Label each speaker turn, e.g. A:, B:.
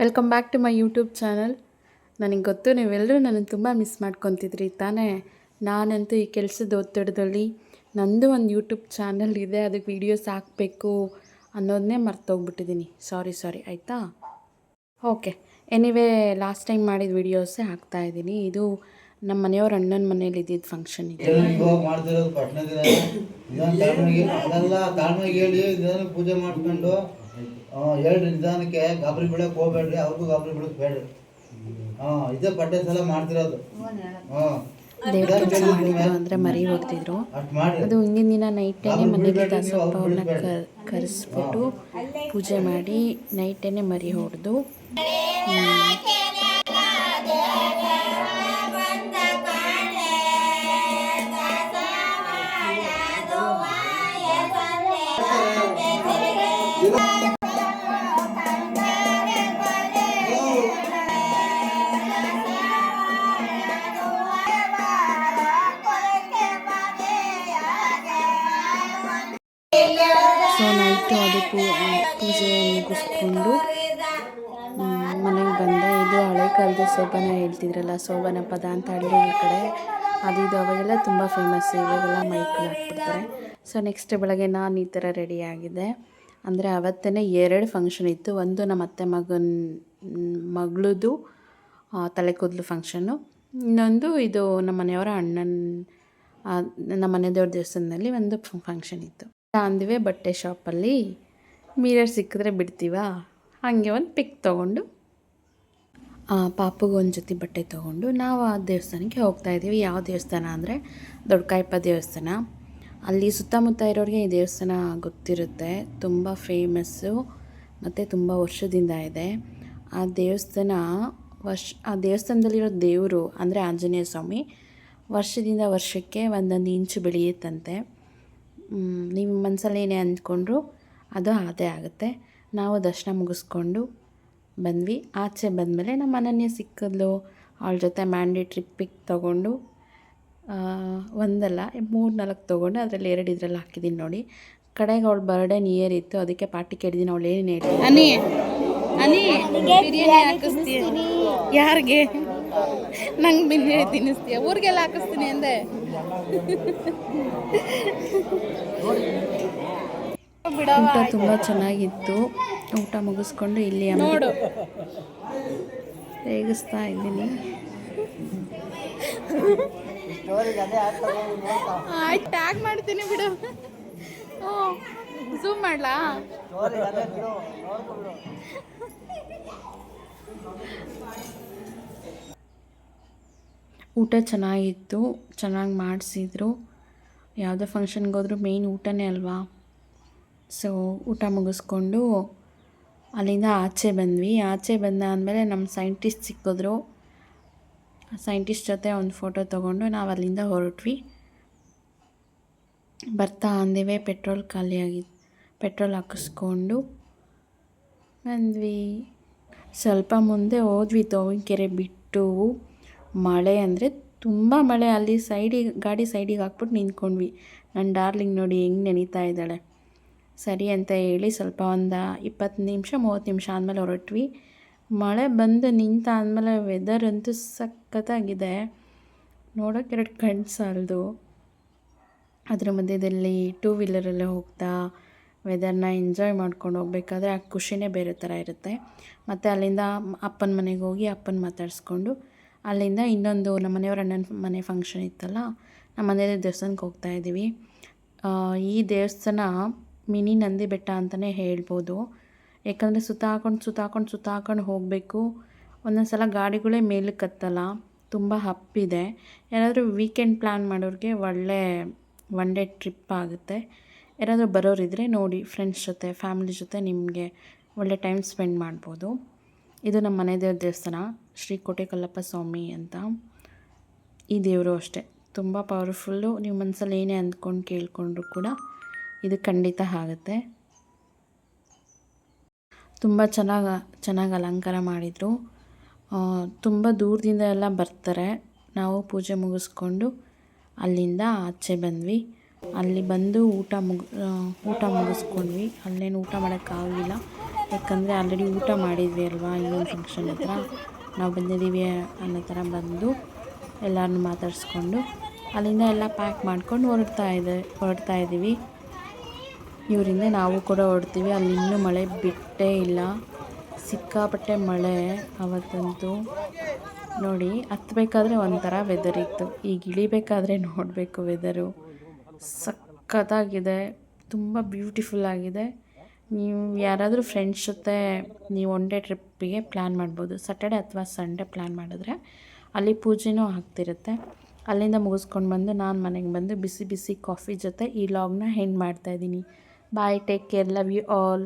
A: Welcome back to my YouTube channel. ನನಗೆ ಗೊತ್ತು ನೀವೆಲ್ಲರೂ ನನಗೆ ತುಂಬ ಮಿಸ್ ಮಾಡ್ಕೊತಿದ್ರಿ ತಾನೇ? ನಾನಂತೂ ಈ ಕೆಲಸದ ಒತ್ತಡದಲ್ಲಿ ನಂದು ಒಂದು ಯೂಟ್ಯೂಬ್ ಚಾನಲ್ ಇದೆ ಅದಕ್ಕೆ ವೀಡಿಯೋಸ್ ಹಾಕಬೇಕು ಅನ್ನೋದನ್ನೇ ಮರ್ತೋಗ್ಬಿಟ್ಟಿದ್ದೀನಿ ಸಾರಿ ಸಾರಿ ಆಯಿತಾ? ಓಕೆ ಎನಿವೇ ಲಾಸ್ಟ್ ಟೈಮ್ ಮಾಡಿದ ವೀಡಿಯೋಸೇ ಹಾಕ್ತಾ ಇದ್ದೀನಿ. ಇದು ನಮ್ಮ ಮನೆಯವ್ರ ಅಣ್ಣನ ಮನೇಲಿ ಇದ್ದಿದ್ದು ಫಂಕ್ಷನ್ ಇದೆ.
B: ಪೂಜೆ ಮಾಡ್ಕೊಂಡು ಆ, ಹೇಳ್ರಿ ನಿಧಾನಕ್ಕೆ ಗಾಬರಿ ಬೀಳಕ್ ಹೋಗ್ಬೇಡ್ರಿ ಅವ್ರಿಗೂ ಗಾಬರಿ ಬೀಳಕ್ ಬೇಡ್ರಿ. ಹಾ ಇದೇ ಪಟ್ಟೆ ಸಲ ಮಾಡ್ತಿರೋದು. ಹಾ
A: ದೇವ್ರ ಕೆಲಸ ಮಾಡಿದ್ರು ಅಂದರೆ ಮರಿ ಹೋಗ್ತಿದ್ರು. ಅದು ಹಿಂದಿನ ದಿನ ನೈಟೇನೆ ಮನೆಗೆ ದಾಸಪ್ಪ ಅವ್ರನ್ನ ಕರ್ ಕರೆಸ್ಬಿಟ್ಟು ಪೂಜೆ ಮಾಡಿ ನೈಟೇನೆ ಮರಿ ಹೊಡೆದು. ಅದು ಪೂಜೆ ಮುಗಿಸ್ಕೊಂಡು ಮನೆಗೆ ಬಂದೆ ಇದು ಹಳೆ ಕಾಲದ ಸೋಬಾನ ಹೇಳ್ತಿದ್ರಲ್ಲ ಸೋಬನ ಪದ ಅಂತ ಹಳ್ಳಿ ಕಡೆ. ಅದು ಇದು ಅವಾಗೆಲ್ಲ ತುಂಬ ಫೇಮಸ್ ಇವಾಗೆಲ್ಲ ಮೈಕಲ್ಲಿ ಹಾಕ್ಬಿಡ್ತಾರೆ. ಸೊ ನೆಕ್ಸ್ಟ್ ಬೆಳಗ್ಗೆ ನಾನು ಈ ಥರ ರೆಡಿ ಆಗಿದೆ. ಅಂದರೆ ಅವತ್ತೇ ಎರಡು ಫಂಕ್ಷನ್ ಇತ್ತು. ಒಂದು ನಮ್ಮ ಅತ್ತೆ ಮಗನ ಮಗಳದು ತಲೆ ಕೂದಲು ಫಂಕ್ಷನ್ನು ಇನ್ನೊಂದು ಇದು ನಮ್ಮ ಮನೆಯವರ ಅಣ್ಣನ ನಮ್ಮ ಮನೆ ದೇವ್ರ ದೇವಸ್ಥಾನದಲ್ಲಿ ಒಂದು ಫಂಕ್ಷನ್ ಇತ್ತು. ಅಂದಿವೆ ಬಟ್ಟೆ ಶಾಪಲ್ಲಿ. ಮಿರರ್ ಸಿಕ್ಕಿದ್ರೆ ಬಿಡ್ತೀವಾ? ಹಾಗೆ ಒಂದು ಪಿಕ್ ತೊಗೊಂಡು. ಪಾಪಗೆ ಒಂದು ಜೊತೆ ಬಟ್ಟೆ ತೊಗೊಂಡು ನಾವು ಆ ದೇವಸ್ಥಾನಕ್ಕೆ ಹೋಗ್ತಾ ಇದ್ದೀವಿ. ಯಾವ ದೇವಸ್ಥಾನ ಅಂದರೆ ದೊಡ್ಡಕಾಯಪ್ಪ ದೇವಸ್ಥಾನ. ಅಲ್ಲಿ ಸುತ್ತಮುತ್ತ ಇರೋರಿಗೆ ಈ ದೇವಸ್ಥಾನ ಗೊತ್ತಿರುತ್ತೆ. ತುಂಬ ಫೇಮಸ್ಸು ಮತ್ತು ತುಂಬ ವರ್ಷದಿಂದ ಇದೆ. ಆ ದೇವಸ್ಥಾನ ವರ್ಷ, ಆ ದೇವಸ್ಥಾನದಲ್ಲಿರೋ ದೇವರು ಅಂದರೆ ಆಂಜನೇಯ ಸ್ವಾಮಿ ವರ್ಷದಿಂದ ವರ್ಷಕ್ಕೆ ಒಂದೊಂದು ಇಂಚು ಬೆಳೆಯುತ್ತಂತೆ. ನೀವು ಮನಸ್ಸಲ್ಲಿ ಏನೇ ಅಂದ್ಕೊಂಡ್ರು ಅದು ಅದೇ ಆಗುತ್ತೆ. ನಾವು ದರ್ಶನ ಮುಗಿಸ್ಕೊಂಡು ಬಂದ್ವಿ. ಆಚೆ ಬಂದಮೇಲೆ ನಮ್ಮ ಅನನ್ಯ ಸಿಕ್ಕಿದ್ಲು. ಅವಳ ಜೊತೆ ಮ್ಯಾಂಡಿ ಟ್ರಿಪ್ಪಿಗೆ ತೊಗೊಂಡು ಆ, ಒಂದಲ್ಲ ಮೂರು ನಾಲ್ಕು ತೊಗೊಂಡು ಅದರಲ್ಲಿ ಎರಡು ಇದರಲ್ಲಿ ಹಾಕಿದ್ದೀನಿ ನೋಡಿ. ಕಡೆಗೆ ಅವಳು ಬರ್ಡೇ ನಿಯರ್ ಇತ್ತು ಅದಕ್ಕೆ ಪಾರ್ಟಿ ಕೇಳಿದ್ದೀನಿ ಅವಳು ಏನೇನು ಹೇಳಿ ಅನಿ ಅನಿ ಬಿರಿಯಾನಿ ಹಾಕಿಸ್ತೀನಿ. ಯಾರಿಗೆ? ನಂಗೆ ಬಿರಿಯಾನಿ ತಿನ್ನಿಸ್ತೀಯ? ಊರಿಗೆಲ್ಲ ಹಾಕಿಸ್ತೀನಿ ಅಂದೆ. ಊಟ ತುಂಬ ಚೆನ್ನಾಗಿತ್ತು. ಊಟ ಮುಗಿಸ್ಕೊಂಡು ಇಲ್ಲಿ ನೋಡು. ರೇಗಿಸ್ತಾ ಇದ್ದೀನಿ. ಆಯ್ತು ಟ್ಯಾಗ್ ಮಾಡ್ತೀನಿ ಬಿಡು. ಝೂಮ್ ಮಾಡ್ಲಾ? ಊಟ ಚೆನ್ನಾಗಿತ್ತು, ಚೆನ್ನಾಗಿ ಮಾಡಿಸಿದ್ರು. ಯಾವುದೇ ಫಂಕ್ಷನ್ಗೆ ಹೋದ್ರೂ ಮೇಯ್ನ್ ಊಟನೇ ಅಲ್ವಾ? ಸೊ ಊಟ ಮುಗಿಸ್ಕೊಂಡು ಅಲ್ಲಿಂದ ಆಚೆ ಬಂದ್ವಿ. ಆಚೆ ಬಂದಾದಮೇಲೆ ನಮ್ಮ ಸೈಂಟಿಸ್ಟ್ ಸಿಕ್ಕಿದ್ರು. ಸೈಂಟಿಸ್ಟ್ ಜೊತೆ ಒಂದು ಫೋಟೋ ತೊಗೊಂಡು ನಾವು ಅಲ್ಲಿಂದ ಹೊರಟ್ವಿ. ಬರ್ತಾ ಅಂದಿವೆ ಪೆಟ್ರೋಲ್ ಖಾಲಿಯಾಗಿ ಪೆಟ್ರೋಲ್ ಹಾಕಿಸ್ಕೊಂಡು ಬಂದ್ವಿ. ಸ್ವಲ್ಪ ಮುಂದೆ ಹೋದ್ವಿ, ತೋವಿನಕೆರೆ ಬಿಟ್ಟು. ಮಳೆ ಅಂದರೆ ತುಂಬ ಮಳೆ. ಅಲ್ಲಿ ಸೈಡಿಗೆ ಗಾಡಿ ಸೈಡಿಗೆ ಹಾಕ್ಬಿಟ್ಟು ನಿಂತ್ಕೊಂಡ್ವಿ. ನನ್ನ ಡಾರ್ಲಿಂಗ್ ನೋಡಿ ಹೆಂಗೆ ನೆನೀತಾ ಇದ್ದಾಳೆ. ಸರಿ ಅಂತ ಹೇಳಿ ಸ್ವಲ್ಪ ಒಂದು ಇಪ್ಪತ್ತು ನಿಮಿಷ, ಮೂವತ್ತು ನಿಮಿಷ ಆದಮೇಲೆ ಹೊರಟ್ವಿ. ಮಳೆ ಬಂದು ನಿಂತ ಆದಮೇಲೆ ವೆದರ್ ಅಂತೂ ಸಖತ್ತಾಗಿದೆ. ನೋಡೋಕೆ ಎರಡು ಕಣ್ಣು ಸಾಲದು. ಅದರ ಮಧ್ಯದಲ್ಲಿ ಟೂ ವೀಲರಲ್ಲೇ ಹೋಗ್ತಾ ವೆದರ್ನ ಎಂಜಾಯ್ ಮಾಡ್ಕೊಂಡು ಹೋಗ್ಬೇಕಾದ್ರೆ ಆ ಖುಷಿನೇ ಬೇರೆ ಥರ ಇರುತ್ತೆ. ಮತ್ತು ಅಲ್ಲಿಂದ ಅಪ್ಪನ ಮನೆಗೆ ಹೋಗಿ ಅಪ್ಪನ ಮಾತಾಡಿಸ್ಕೊಂಡು ಅಲ್ಲಿಂದ ಇನ್ನೊಂದು ನಮ್ಮ ಮನೆಯವ್ರ ಅಣ್ಣನ ಮನೆ ಫಂಕ್ಷನ್ ಇತ್ತಲ್ಲ, ನಮ್ಮ ಮನೆ ದೇವಸ್ಥಾನಕ್ಕೆ ಹೋಗ್ತಾ ಇದ್ದೀವಿ. ಈ ದೇವಸ್ಥಾನ ಮಿನಿ ನಂದಿ ಬೆಟ್ಟ ಅಂತಲೇ ಹೇಳ್ಬೋದು. ಯಾಕಂದರೆ ಸುತ್ತ ಹಾಕೊಂಡು ಸುತ್ತ ಹಾಕೊಂಡು ಸುತ್ತ ಹಾಕೊಂಡು ಹೋಗಬೇಕು. ಒಂದೊಂದು ಸಲ ಗಾಡಿಗಳೇ ಮೇಲಕ್ಕೆ ಹತ್ತಲ್ಲ, ತುಂಬ ಹಪ್ಪಿದೆ. ಯಾರಾದರೂ ವೀಕೆಂಡ್ ಪ್ಲ್ಯಾನ್ ಮಾಡೋರಿಗೆ ಒಳ್ಳೆ ಒನ್ ಡೇ ಟ್ರಿಪ್ ಆಗುತ್ತೆ. ಯಾರಾದರೂ ಬರೋರಿದ್ದರೆ ನೋಡಿ ಫ್ರೆಂಡ್ಸ್ ಜೊತೆ ಫ್ಯಾಮಿಲಿ ಜೊತೆ ನಿಮಗೆ ಒಳ್ಳೆ ಟೈಮ್ ಸ್ಪೆಂಡ್ ಮಾಡ್ಬೋದು. ಇದು ನಮ್ಮ ಮನೆ ದೇವ್ರ ದೇವಸ್ಥಾನ. ಶ್ರೀ ಕೋಟೆ ಕಲ್ಲಪ್ಪ ಸ್ವಾಮಿ ಅಂತ. ಈ ದೇವರು ಅಷ್ಟೇ. ತುಂಬ ಪವರ್ಫುಲ್ಲು ನೀವು ಮನಸ್ಸಲ್ಲಿ ಏನೇ ಅಂದ್ಕೊಂಡು ಕೇಳಿಕೊಂಡ್ರು ಕೂಡ ಇದು ಖಂಡಿತ ಆಗುತ್ತೆ. ತುಂಬ ಚೆನ್ನಾಗಿ ಚೆನ್ನಾಗಿ ಅಲಂಕಾರ ಮಾಡಿದರು. ತುಂಬ ದೂರದಿಂದ ಎಲ್ಲ ಬರ್ತಾರೆ. ನಾವು ಪೂಜೆ ಮುಗಿಸ್ಕೊಂಡು ಅಲ್ಲಿಂದ ಆಚೆ ಬಂದ್ವಿ. ಅಲ್ಲಿ ಬಂದು ಊಟ ಮುಗ್ ಊಟ ಮುಗಿಸ್ಕೊಂಡ್ವಿ. ಅಲ್ಲೇನು ಊಟ ಮಾಡೋಕ್ಕಾಗಲಿಲ್ಲ. ಯಾಕಂದರೆ ಆಲ್ರೆಡಿ ಊಟ ಮಾಡಿದ್ವಿ ಅಲ್ವಾ ಇನ್ನೊಂದು ಫಂಕ್ಷನ್ ಹತ್ರ. ನಾವು ಬಂದಿದ್ದೀವಿ ಅನ್ನೋ ಥರ ಬಂದು ಎಲ್ಲರನ್ನೂ ಮಾತಾಡಿಸ್ಕೊಂಡು ಅಲ್ಲಿಂದ ಎಲ್ಲ ಪ್ಯಾಕ್ ಮಾಡ್ಕೊಂಡು ಹೊರಡ್ತಾ ಇದೆ, ಹೊರಡ್ತಾ ಇದ್ದೀವಿ. ಇವರಿಂದ ನಾವು ಕೂಡ ಹೊರಡ್ತೀವಿ. ಅಲ್ಲಿ ಇನ್ನೂ ಮಳೆ ಬಿಟ್ಟೇ ಇಲ್ಲ. ಸಿಕ್ಕಾಪಟ್ಟೆ ಮಳೆ ಅವತ್ತಂತೂ. ನೋಡಿ ಹತ್ತಬೇಕಾದ್ರೆ ಒಂಥರ ವೆದರ್ ಇತ್ತು. ಈಗ ಇಳಿಬೇಕಾದ್ರೆ ನೋಡಬೇಕು ವೆದರು ಸಖತ್ತಾಗಿದೆ. ತುಂಬ ಬ್ಯೂಟಿಫುಲ್ ಆಗಿದೆ. ನೀವು ಯಾರಾದರೂ ಫ್ರೆಂಡ್ಸ್ ಜೊತೆ ನೀವು ಒನ್ ಡೇ ಟ್ರಿಪ್ಪಿಗೆ ಪ್ಲ್ಯಾನ್ ಮಾಡ್ಬೋದು. ಸಟರ್ಡೆ ಅಥವಾ ಸಂಡೇ ಪ್ಲ್ಯಾನ್ ಮಾಡಿದ್ರೆ ಅಲ್ಲಿ ಪೂಜೆನೂ ಆಗ್ತಿರುತ್ತೆ. ಅಲ್ಲಿಂದ ಮುಗಿಸ್ಕೊಂಡು ಬಂದು ನಾನು ಮನೆಗೆ ಬಂದು ಬಿಸಿ ಬಿಸಿ ಕಾಫಿ ಜೊತೆ ಈ ಲಾಗ್ನ ಹೆಂಡ್ ಮಾಡ್ತಾಯಿದ್ದೀನಿ bye take care love you all